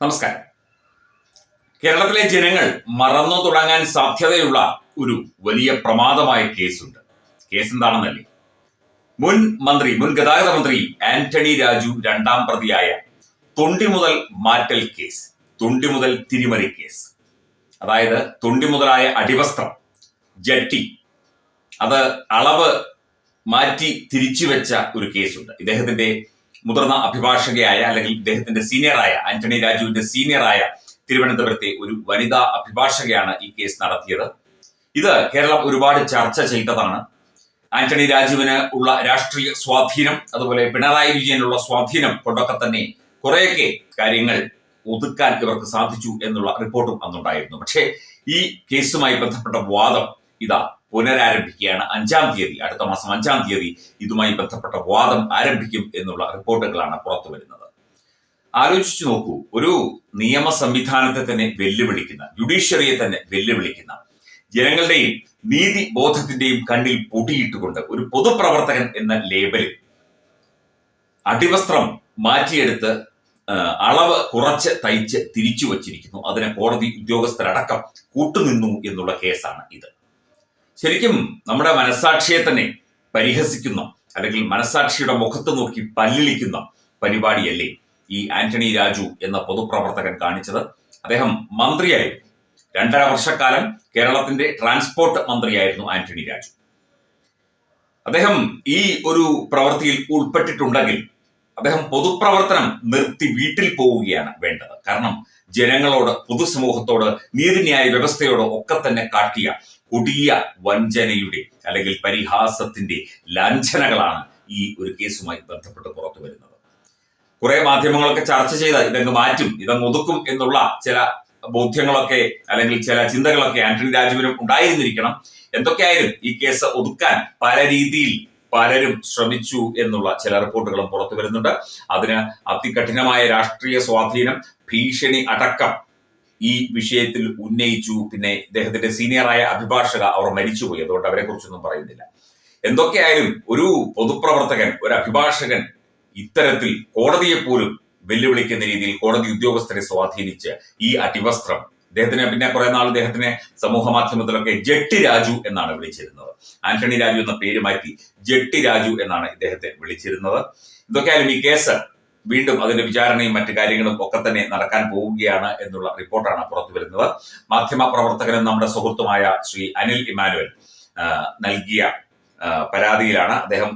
നമസ്കാരം. കേരളത്തിലെ ജനങ്ങൾ മറന്നു തുടങ്ങാൻ സാധ്യതയുള്ള ഒരു വലിയ പ്രമാദമായ കേസുണ്ട്. കേസ് എന്താണെന്നല്ലേ മുൻ മന്ത്രി മുൻ ഗതാഗത മന്ത്രി ആന്റണി രാജു രണ്ടാം പ്രതിയായ തൊണ്ടി മുതൽ മാറ്റൽ കേസ് തൊണ്ടി മുതൽ തിരിമറി കേസ്. അതായത് തൊണ്ടി മുതലായ അടിവസ്ത്രം ജട്ടി അത് അളവ് മാറ്റി തിരിച്ചു വെച്ച ഒരു കേസുണ്ട്. ഇദ്ദേഹത്തിന്റെ മുതിർന്ന അഭിഭാഷകയായ അല്ലെങ്കിൽ ഇദ്ദേഹത്തിന്റെ സീനിയറായ ആന്റണി രാജുവിന്റെ സീനിയറായ തിരുവനന്തപുരത്തെ ഒരു വനിതാ അഭിഭാഷകയാണ് ഈ കേസ് നടത്തിയത്. ഇത് കേരളം ഒരുപാട് ചർച്ച ചെയ്തതാണ്. ആന്റണി രാജുവിന് ഉള്ള രാഷ്ട്രീയ സ്വാധീനം അതുപോലെ പിണറായി വിജയനുള്ള സ്വാധീനം കൊണ്ടൊക്കെ തന്നെ കുറെയൊക്കെ കാര്യങ്ങൾ ഒതുക്കാൻ ഇവർക്ക് സാധിച്ചു എന്നുള്ള റിപ്പോർട്ടും അന്നുണ്ടായിരുന്നു. പക്ഷേ ഈ കേസുമായി ബന്ധപ്പെട്ട വാദം ഇതാ പുനരാരംഭിക്കുകയാണ്. അഞ്ചാം തീയതി അടുത്ത മാസം അഞ്ചാം തീയതി ഇതുമായി ബന്ധപ്പെട്ട വാദം ആരംഭിക്കും എന്നുള്ള റിപ്പോർട്ടുകളാണ് പുറത്തു വരുന്നത്. ആലോചിച്ചു നോക്കൂ ഒരു നിയമ സംവിധാനത്തെ തന്നെ വെല്ലുവിളിക്കുന്ന ജുഡീഷ്യറിയെ തന്നെ വെല്ലുവിളിക്കുന്ന ജനങ്ങളുടെയും നീതി ബോധത്തിന്റെയും കണ്ണിൽ പൊടിയിട്ടുകൊണ്ട് ഒരു പൊതുപ്രവർത്തകൻ എന്ന ലേബലിൽ അടിവസ്ത്രം മാറ്റിയെടുത്ത് അളവ് കുറച്ച് തയ്ച്ച് തിരിച്ചു വച്ചിരിക്കുന്നു. അതിനെ കോടതി ഉദ്യോഗസ്ഥരടക്കം കൂട്ടുനിന്നു എന്നുള്ള കേസാണ് ഇത്. ശരിക്കും നമ്മുടെ മനസാക്ഷിയെ തന്നെ പരിഹസിക്കുന്ന അല്ലെങ്കിൽ മനസാക്ഷിയുടെ മുഖത്ത് നോക്കി പല്ലിളിക്കുന്ന പരിപാടിയല്ലേ ഈ ആന്റണി രാജു എന്ന പൊതുപ്രവർത്തകൻ കാണിച്ചത്. അദ്ദേഹം മന്ത്രിയായി രണ്ടര വർഷക്കാലം കേരളത്തിന്റെ ട്രാൻസ്പോർട്ട് മന്ത്രിയായിരുന്നു ആന്റണി രാജു. അദ്ദേഹം ഈ ഒരു പ്രവൃത്തിയിൽ ഉൾപ്പെട്ടിട്ടുണ്ടെങ്കിൽ അദ്ദേഹം പൊതുപ്രവർത്തനം നിർത്തി വീട്ടിൽ പോവുകയാണ് വേണ്ടത്. കാരണം ജനങ്ങളോട് പൊതുസമൂഹത്തോട് നീതിന്യായ വ്യവസ്ഥയോട് ഒക്കെ തന്നെ കാട്ടിയ കൊടിയ വഞ്ചനയുടെ അല്ലെങ്കിൽ പരിഹാസത്തിന്റെ ലാഞ്ചനകളാണ് ഈ ഒരു കേസുമായി ബന്ധപ്പെട്ട് പുറത്തു വരുന്നത്. കുറെ മാധ്യമങ്ങളൊക്കെ ചർച്ച ചെയ്ത ഇതങ്ങ് മാറ്റും ഇതങ്ങ് ഒതുക്കും എന്നുള്ള ചില ബോധ്യങ്ങളൊക്കെ അല്ലെങ്കിൽ ചില ചിന്തകളൊക്കെ ആന്റണി രാജുവിനും ഉണ്ടായിരുന്നിരിക്കണം. എന്തൊക്കെയായാലും ഈ കേസ് ഒതുക്കാൻ പല രീതിയിൽ പലരും ശ്രമിച്ചു എന്നുള്ള ചില റിപ്പോർട്ടുകളും പുറത്തു വരുന്നുണ്ട്. അതിന് അതികഠിനമായ രാഷ്ട്രീയ സ്വാധീനം ഭീഷണി അടക്കം ഈ വിഷയത്തിൽ ഉന്നയിച്ചു. പിന്നെ ഇദ്ദേഹത്തിന്റെ സീനിയറായ അഭിഭാഷക അവർ മരിച്ചുപോയി. അതുകൊണ്ട് അവരെ കുറിച്ചൊന്നും പറയുന്നില്ല. എന്തൊക്കെയായാലും ഒരു പൊതുപ്രവർത്തകൻ ഒരു അഭിഭാഷകൻ ഇത്തരത്തിൽ കോടതിയെ പോലും വെല്ലുവിളിക്കുന്ന രീതിയിൽ കോടതി ഉദ്യോഗസ്ഥരെ സ്വാധീനിച്ച് ഈ അടിവസ്ത്രം അദ്ദേഹത്തിന് പിന്നെ കുറെ നാൾ അദ്ദേഹത്തിനെ സമൂഹ മാധ്യമത്തിലൊക്കെ ജട്ടി രാജു എന്നാണ് വിളിച്ചിരുന്നത്. ആന്റണി രാജു എന്ന പേര് മാറ്റി ജട്ടി രാജു എന്നാണ് ഇദ്ദേഹത്തെ വിളിച്ചിരുന്നത്. ഇതൊക്കെയായാലും ഈ കേസ് വീണ്ടും അതിന്റെ വിചാരണയും മറ്റു കാര്യങ്ങളും ഒക്കെ തന്നെ നടക്കാൻ പോവുകയാണ് എന്നുള്ള റിപ്പോർട്ടാണ് പുറത്തു വരുന്നത്. മാധ്യമ പ്രവർത്തകനും നമ്മുടെ സുഹൃത്തുമായ ശ്രീ അനിൽ ഇമാനുവൽ നൽകിയ പരാതിയിലാണ് അദ്ദേഹം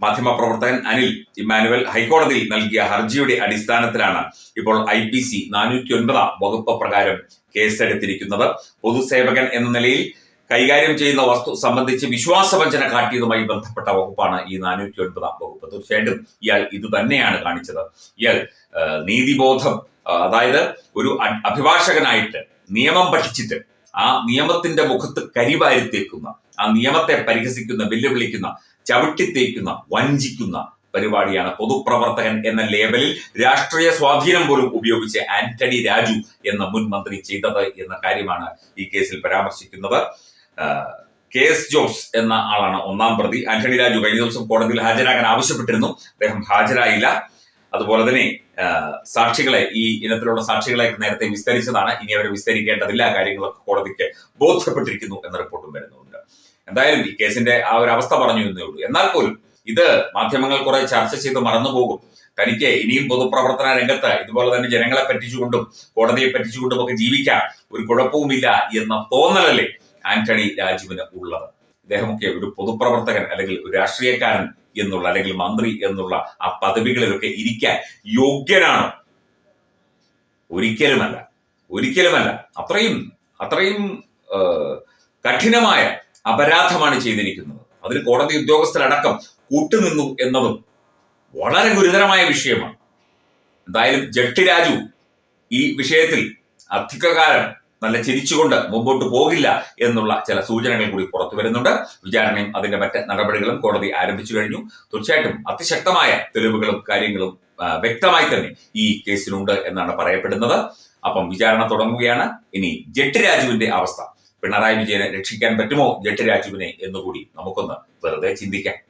മാധ്യമ മാധ്യമപ്രവർത്തകൻ അനിൽ ഇമ്മാനുവൽ ഹൈക്കോടതിയിൽ നൽകിയ ഹർജിയുടെ അടിസ്ഥാനത്തിലാണ് ഇപ്പോൾ ഐ പി സി നാനൂറ്റി ഒൻപതാം വകുപ്പ് പ്രകാരം കേസെടുത്തിരിക്കുന്നത്. പൊതുസേവകൻ എന്ന നിലയിൽ കൈകാര്യം ചെയ്യുന്ന വസ്തു സംബന്ധിച്ച് വിശ്വാസവഞ്ചന കാട്ടിയതുമായി ബന്ധപ്പെട്ട വകുപ്പാണ് ഈ നാനൂറ്റി ഒൻപതാം വകുപ്പ്. തീർച്ചയായിട്ടും ഇയാൾ ഇത് തന്നെയാണ് കാണിച്ചത്. ഇയാൾ നീതിബോധം അതായത് ഒരു അഭിഭാഷകനായിട്ട് നിയമം പഠിച്ചിട്ട് ആ നിയമത്തിന്റെ മുഖത്ത് കരിവാരിത്തേക്കുന്ന ആ നിയമത്തെ പരിഹസിക്കുന്ന വെല്ലുവിളിക്കുന്ന ചവിട്ടിത്തേക്കുന്ന വഞ്ചിക്കുന്ന പരിപാടിയാണ് പൊതുപ്രവർത്തകൻ എന്ന ലേബലിൽ രാഷ്ട്രീയ സ്വാധീനം പോലും ഉപയോഗിച്ച് ആന്റണി രാജു എന്ന മുൻ മന്ത്രി ചെയ്തത് എന്ന കാര്യമാണ് ഈ കേസിൽ പരാമർശിക്കുന്നത്. കെ എസ് ജോസ് എന്ന ആളാണ് ഒന്നാം പ്രതി. ആന്റണി രാജു കഴിഞ്ഞ ദിവസം കോടതിയിൽ ഹാജരാകാൻ ആവശ്യപ്പെട്ടിരുന്നു. അദ്ദേഹം ഹാജരായില്ല. അതുപോലെ തന്നെ സാക്ഷികളെ ഈ ഇനത്തിലുള്ള സാക്ഷികളെ നേരത്തെ വിസ്തരിച്ചതാണ്. ഇനി അവരെ വിസ്തരിക്കേണ്ടതില്ല. കാര്യങ്ങളൊക്കെ കോടതിക്ക് ബോധ്യപ്പെട്ടിരിക്കുന്നു എന്ന റിപ്പോർട്ടും വരുന്നുണ്ട്. എന്തായാലും ഈ കേസിന്റെ ആ ഒരു അവസ്ഥ പറഞ്ഞു എന്നേ ഉള്ളൂ. എന്നാൽ പോലും ഇത് മാധ്യമങ്ങൾ കുറെ ചർച്ച ചെയ്ത് മറന്നുപോകും. തനിക്ക് ഇനിയും പൊതുപ്രവർത്തന രംഗത്ത് ഇതുപോലെ തന്നെ ജനങ്ങളെ പറ്റിച്ചുകൊണ്ടും കോടതിയെ പറ്റിച്ചുകൊണ്ടും ഒക്കെ ജീവിക്കാം ഒരു കുഴപ്പവുമില്ല എന്ന തോന്നലല്ലേ ആന്റണി രാജുവിന് ഉള്ളത്. ഇദ്ദേഹമൊക്കെ ഒരു പൊതുപ്രവർത്തകൻ അല്ലെങ്കിൽ ഒരു രാഷ്ട്രീയക്കാരൻ എന്നുള്ള അല്ലെങ്കിൽ മന്ത്രി എന്നുള്ള ആ പദവികളിലൊക്കെ ഇരിക്കാൻ യോഗ്യനാണ്. ഒരിക്കലുമല്ല. ഒരിക്കലുമല്ല. അത്രയും അത്രയും കഠിനമായ അപരാധമാണ് ചെയ്തിരിക്കുന്നത്. അതിന് കോടതി ഉദ്യോഗസ്ഥരടക്കം കൂട്ടുനിന്നു എന്നതും വളരെ ഗുരുതരമായ വിഷയമാണ്. എന്തായാലും ജട്ടിരാജു ഈ വിഷയത്തിൽ അധികകാലം നല്ല ചിരിച്ചുകൊണ്ട് മുമ്പോട്ട് പോകില്ല എന്നുള്ള ചില സൂചനകൾ കൂടി പുറത്തു വരുന്നുണ്ട്. വിചാരണയും അതിന്റെ മറ്റ് നടപടികളും കോടതി ആരംഭിച്ചു കഴിഞ്ഞു. തീർച്ചയായിട്ടും അതിശക്തമായ തെളിവുകളും കാര്യങ്ങളും വ്യക്തമായി തന്നെ ഈ കേസിലുണ്ട് എന്നാണ് പറയപ്പെടുന്നത്. അപ്പം വിചാരണ തുടങ്ങുകയാണ്. ഇനി ജട്ടി രാജുവിന്റെ അവസ്ഥ. പിണറായി വിജയനെ രക്ഷിക്കാൻ പറ്റുമോ ജട്ടി രാജുവിനെ എന്നുകൂടി നമുക്കൊന്ന് വെറുതെ ചിന്തിക്കാം.